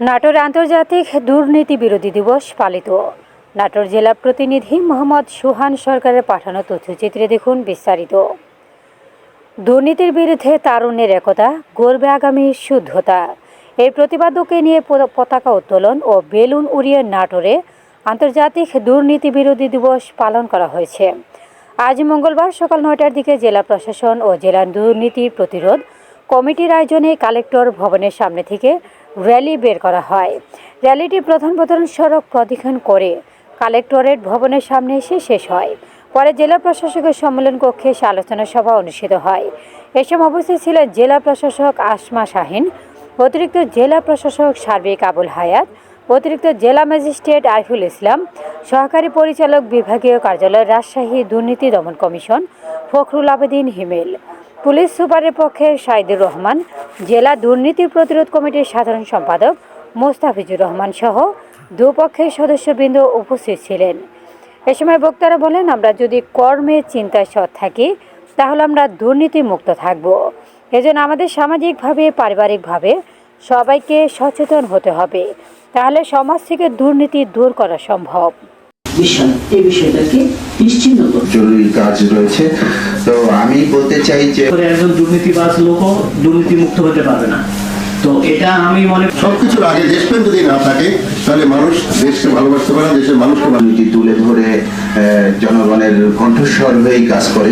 নাটোর আন্তর্জাতিক দুর্নীতি বিরোধী দিবস পালিত। নাটোর জেলা প্রতিনিধি মোহাম্মদ সুহান সরকারের পাঠানো তথ্যচিত্রে দেখুন বিস্তারিত। দুর্নীতির বিরুদ্ধে তারুণ্যের একতা, গড়বে আগামী শুদ্ধতা। এই প্রতিবাদকে নিয়ে পতাকা উত্তোলন ও বেলুন উড়িয়ে নাটোরে আন্তর্জাতিক দুর্নীতি বিরোধী দিবস পালন করা হয়েছে। আজ মঙ্গলবার সকাল নয়টার দিকে জেলা প্রশাসন ও জেলা দুর্নীতি প্রতিরোধ কমিটির আয়োজনে কালেক্টর ভবনের সামনে থেকে র্যালি বের করা হয়। র্যালিটি প্রধান প্রধান সড়ক প্রদক্ষিণ করে কালেক্টরেট ভবনের সামনে এসে শেষ হয়। পরে জেলা প্রশাসকের সম্মেলন কক্ষে সে আলোচনা সভা অনুষ্ঠিত হয়। এ সময় উপস্থিত ছিলেন জেলা প্রশাসক আসমা শাহিন, অতিরিক্ত জেলা প্রশাসক সার্বিক আবুল হায়াত, অতিরিক্ত জেলা ম্যাজিস্ট্রেট আরিফুল ইসলাম, সহকারী পরিচালক বিভাগীয় কার্যালয় রাজশাহী দুর্নীতি দমন কমিশন, ফখরুল আবেদিন হিমেল পুলিশ সুপারের পক্ষে সাইদুর রহমান, জেলা দুর্নীতি প্রতিরোধ কমিটির সাধারণ সম্পাদক মোস্তাফিজুর রহমান সহ দুপক্ষের সদস্যবৃন্দ উপস্থিত ছিলেন। এ সময় বক্তারা বলেন, আমরা যদি কর্মে চিন্তায় সৎ থাকি, তাহলে আমরা দুর্নীতি মুক্ত থাকব। এজন্য আমাদের সামাজিকভাবে, পারিবারিকভাবে সবাইকে সচেতন হতে হবে। তাহলে সমাজ থেকে দুর্নীতি দূর করা সম্ভব। বিষয় এই বিষয়টাকে নিশ্চিন্ন জরুরি কাজ রয়েছে। তো আমি বলতে চাই যে একজন দুর্নীতিবাজ লোকও দুর্নীতি মুক্ত হতে পারবে না। তো এটা আমি মনে সবকিছুর আগে দেশপ্রেম যদি না থাকে তাহলে মানুষ দেশকে ভালোবাসতে পারে দেশের মানুষকে ভালো- তুলে ধরে আহ, জনগণের কণ্ঠস্বর হয়েই কাজ করে।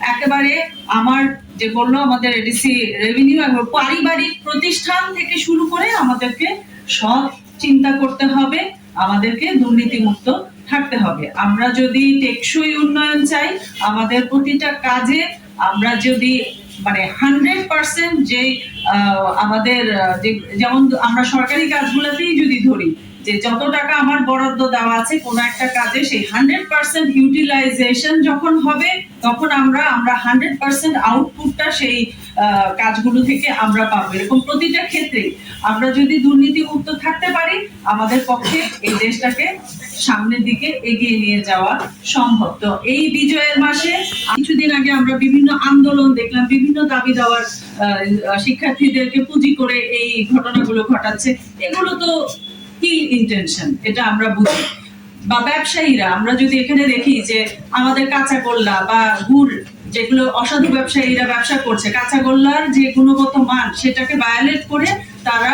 একেবারে আমার যে বলল আমাদের এডিসি রেভিনিউ পারিবারিক প্রতিষ্ঠান থেকে শুরু করে আমাদেরকে সৎ চিন্তা করতে হবে, আমাদেরকে দুর্নীতি মুক্ত থাকতে হবে। আমরা যদি টেকসই উন্নয়ন চাই, আমাদের প্রতিটা কাজে আমরা যদি মানে হান্ড্রেড পার্সেন্ট যে আমাদের যেমন আমরা সরকারি কাজগুলোতেই যদি ধরি যে যত টাকা আমার বরাদ্দ দেওয়া আছে, কোনো একটা কাজে সেই হান্ড্রেড পার্সেন্ট ইউটিলাইজেশন যখন হবে, তখন আমরা আমরা হান্ড্রেড পার্সেন্ট আউটপুটটা সেই কাজগুলো থেকে আমরা পাবো। এরকম প্রতিটা ক্ষেত্রে আমরা যদি দুর্নীতি মুক্ত থাকতে পারি, আমাদের পক্ষে এই দেশটাকে সামনের দিকে এগিয়ে নিয়ে যাওয়া সম্ভব। তো এই বিজয়ের মাসে কিছুদিন আগে আমরা বিভিন্ন আন্দোলন দেখলাম, বিভিন্ন দাবি দেওয়ার শিক্ষার্থীদেরকে পুঁজি করে এই ঘটনাগুলো ঘটাচ্ছে। এগুলো তো কি ইন্টেনশন এটা আমরা বুঝি। বা ব্যবসায়ীরা, আমরা যদি এখানে দেখি যে আমাদের কাঁচা গোল্লা বা গুড়, যেগুলো অসাধু ব্যবসায়ীরা ব্যবসা করছে, কাঁচা গোল্লার যে গুণগত মান, সেটাকে ভায়োলেট করে তারা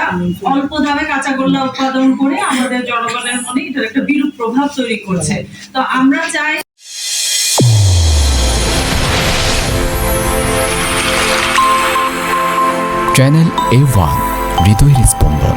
অল্প দামে কাঁচা গোল্লা উৎপাদন করে আমাদের জনগণের মনে এটার একটা বিরূপ প্রভাব তৈরি করছে। তো আমরা চাই চ্যানেল এ ওয়ান হৃদয়ের স্পন্দন